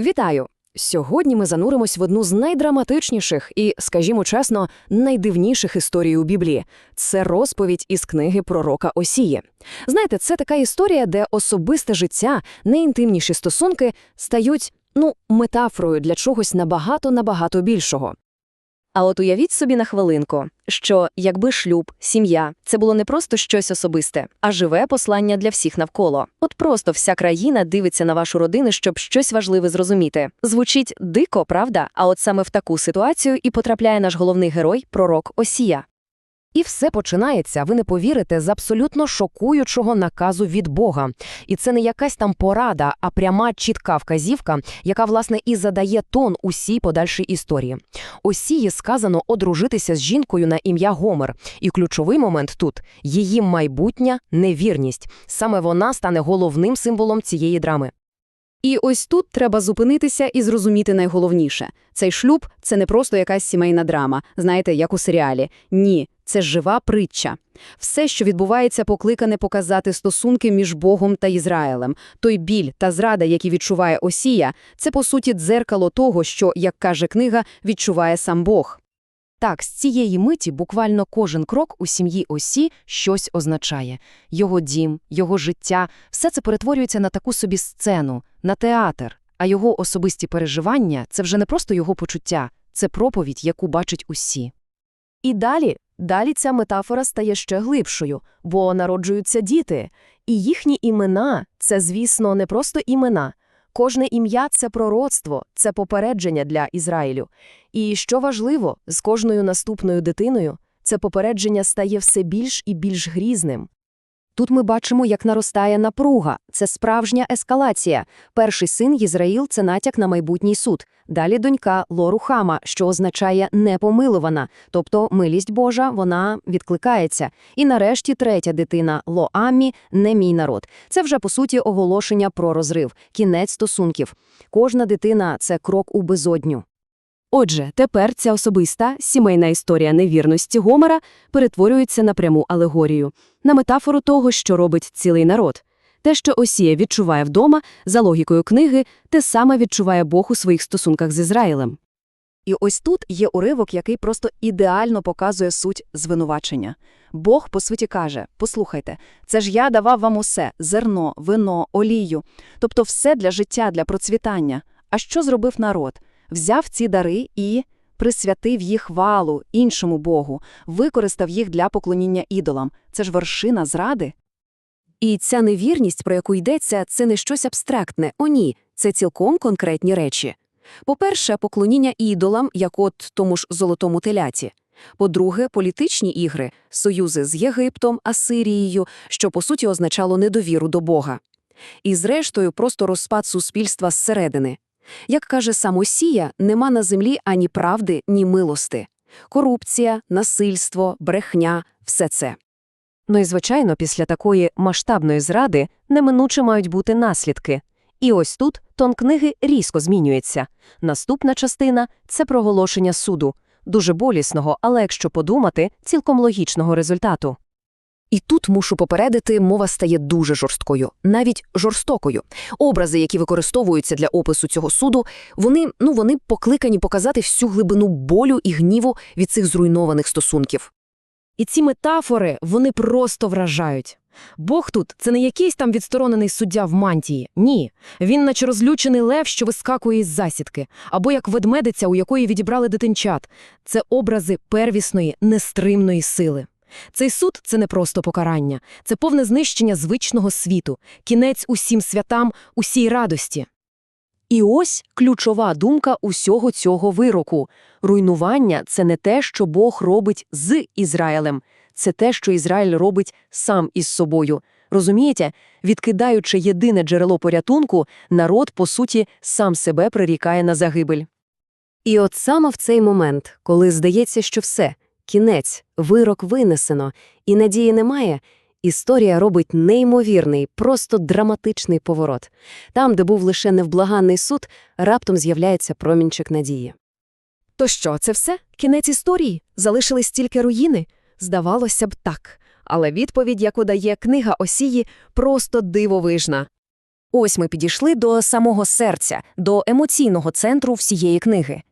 Вітаю! Сьогодні ми зануримось в одну з найдраматичніших і, скажімо чесно, найдивніших історій у Біблії. Це розповідь із книги пророка Осії. Знаєте, це така історія, де особисте життя, найінтимніші стосунки стають, ну, метафорою для чогось набагато-набагато більшого. А от уявіть собі на хвилинку, що якби шлюб, сім'я це було не просто щось особисте, а живе послання для всіх навколо. От просто вся країна дивиться на вашу родину, щоб щось важливе зрозуміти. Звучить дико, правда? А от саме в таку ситуацію і потрапляє наш головний герой, пророк Осія. І все починається, ви не повірите, з абсолютно шокуючого наказу від Бога. І це не якась там порада, а пряма чітка вказівка, яка, власне, і задає тон усій подальшій історії. Осії сказано одружитися з жінкою на ім'я Гомер. І ключовий момент тут – її майбутня невірність. Саме вона стане головним символом цієї драми. І ось тут треба зупинитися і зрозуміти найголовніше. Цей шлюб – це не просто якась сімейна драма, знаєте, як у серіалі. Ні, це жива притча. Все, що відбувається, покликане показати стосунки між Богом та Ізраїлем. Той біль та зрада, які відчуває Осія, це, по суті, дзеркало того, що, як каже книга, відчуває сам Бог. Так, з цієї миті буквально кожен крок у сім'ї Осі щось означає. Його дім, його життя – все це перетворюється на таку собі сцену, на театр. А його особисті переживання – це вже не просто його почуття, це проповідь, яку бачать усі. І далі, далі ця метафора стає ще глибшою, бо народжуються діти. І їхні імена – це, звісно, не просто імена. Кожне ім'я – це пророцтво, це попередження для Ізраїлю. І що важливо, з кожною наступною дитиною це попередження стає все більш і більш грізним. Тут ми бачимо, як наростає напруга, це справжня ескалація. Перший син Єзраїл – це натяк на майбутній суд. Далі донька Лорухама, що означає «непомилувана», тобто милість Божа, вона відкликається. І нарешті третя дитина Лоамі – не мій народ. Це вже, по суті, оголошення про розрив, кінець стосунків. Кожна дитина – це крок у безодню. Отже, тепер ця особиста сімейна історія невірності Гомера перетворюється на пряму алегорію, на метафору того, що робить цілий народ. Те, що Осія відчуває вдома, за логікою книги, те саме відчуває Бог у своїх стосунках з Ізраїлем. І ось тут є уривок, який просто ідеально показує суть звинувачення. Бог, по суті, каже, послухайте, це ж я давав вам усе – зерно, вино, олію, тобто все для життя, для процвітання. А що зробив народ? Взяв ці дари і присвятив їх валу, іншому Богу, використав їх для поклоніння ідолам. Це ж вершина зради. І ця невірність, про яку йдеться, це не щось абстрактне, о ні, це цілком конкретні речі. По-перше, поклоніння ідолам, як от тому ж золотому теляті. По-друге, політичні ігри, союзи з Єгиптом, Асирією, що по суті означало недовіру до Бога. І зрештою, просто розпад суспільства зсередини. Як каже сам Осія, нема на землі ані правди, ні милости. Корупція, насильство, брехня – все це. Ну і, звичайно, після такої масштабної зради неминуче мають бути наслідки. І ось тут тон книги різко змінюється. Наступна частина – це проголошення суду. Дуже болісного, але якщо подумати, цілком логічного результату. І тут мушу попередити, мова стає дуже жорсткою, навіть жорстокою. Образи, які використовуються для опису цього суду, вони, ну, вони покликані показати всю глибину болю і гніву від цих зруйнованих стосунків. І ці метафори, вони просто вражають. Бог тут – це не якийсь там відсторонений суддя в мантії. Ні. Він наче розлючений лев, що вискакує із засідки, або як ведмедиця, у якої відібрали дитинчат. Це образи первісної, нестримної сили. Цей суд – це не просто покарання, це повне знищення звичного світу, кінець усім святам, усій радості. І ось ключова думка усього цього вироку. Руйнування – це не те, що Бог робить з Ізраїлем, це те, що Ізраїль робить сам із собою. Розумієте? Відкидаючи єдине джерело порятунку, народ, по суті, сам себе прирікає на загибель. І от саме в цей момент, коли здається, що все – кінець, вирок винесено, і надії немає, історія робить неймовірний, просто драматичний поворот. Там, де був лише невблаганний суд, раптом з'являється промінчик надії. То що, це все? Кінець історії? Залишились тільки руїни? Здавалося б, так. Але відповідь, яку дає книга Осії, просто дивовижна. Ось ми підійшли до самого серця, до емоційного центру всієї книги.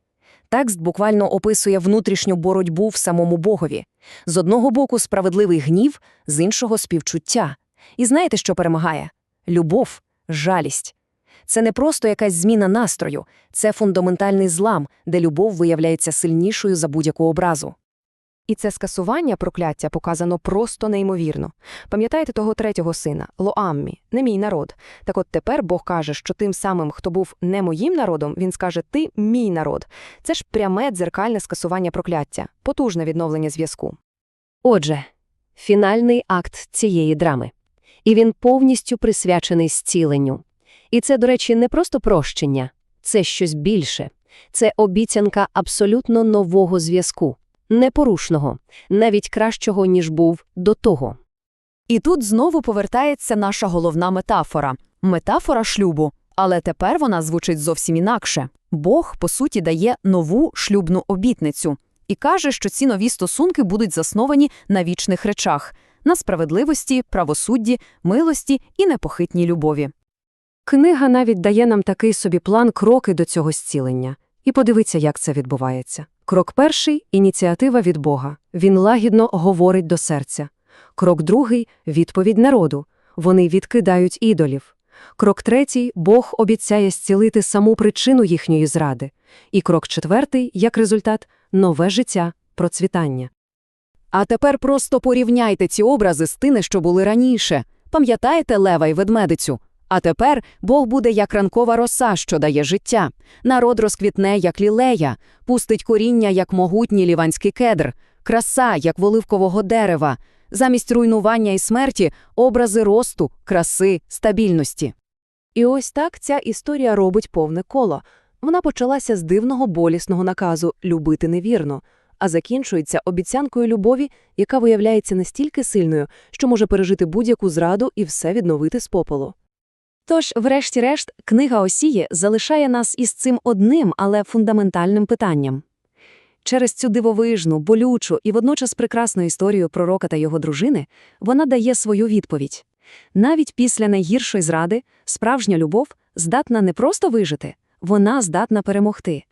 Текст буквально описує внутрішню боротьбу в самому Богові. З одного боку справедливий гнів, з іншого співчуття. І знаєте, що перемагає? Любов, жалість. Це не просто якась зміна настрою, це фундаментальний злам, де любов виявляється сильнішою за будь-яку образу. І це скасування прокляття показано просто неймовірно. Пам'ятаєте того третього сина, Лоаммі, не мій народ. Так от тепер Бог каже, що тим самим, хто був не моїм народом, він скаже «ти мій народ». Це ж пряме дзеркальне скасування прокляття, потужне відновлення зв'язку. Отже, фінальний акт цієї драми. І він повністю присвячений зціленню. І це, до речі, не просто прощення, це щось більше. Це обіцянка абсолютно нового зв'язку, непорушного, навіть кращого, ніж був до того. І тут знову повертається наша головна метафора – метафора шлюбу. Але тепер вона звучить зовсім інакше. Бог, по суті, дає нову шлюбну обітницю і каже, що ці нові стосунки будуть засновані на вічних речах – на справедливості, правосудді, милості і непохитній любові. Книга навіть дає нам такий собі план кроки до цього зцілення. І подивіться, як це відбувається. Крок перший – ініціатива від Бога. Він лагідно говорить до серця. Крок другий – відповідь народу. Вони відкидають ідолів. Крок третій – Бог обіцяє зцілити саму причину їхньої зради. І крок четвертий, як результат – нове життя, процвітання. А тепер просто порівняйте ці образи з тими, що були раніше. Пам'ятаєте лева й ведмедицю? А тепер Бог буде як ранкова роса, що дає життя. Народ розквітне, як лілея, пустить коріння, як могутній ліванський кедр, краса, як воливкового дерева. Замість руйнування і смерті – образи росту, краси, стабільності. І ось так ця історія робить повне коло. Вона почалася з дивного болісного наказу «любити невірно», а закінчується обіцянкою любові, яка виявляється настільки сильною, що може пережити будь-яку зраду і все відновити з попелу. Тож, врешті-решт, книга Осії залишає нас із цим одним, але фундаментальним питанням. Через цю дивовижну, болючу і водночас прекрасну історію пророка та його дружини вона дає свою відповідь. Навіть після найгіршої зради справжня любов здатна не просто вижити, вона здатна перемогти.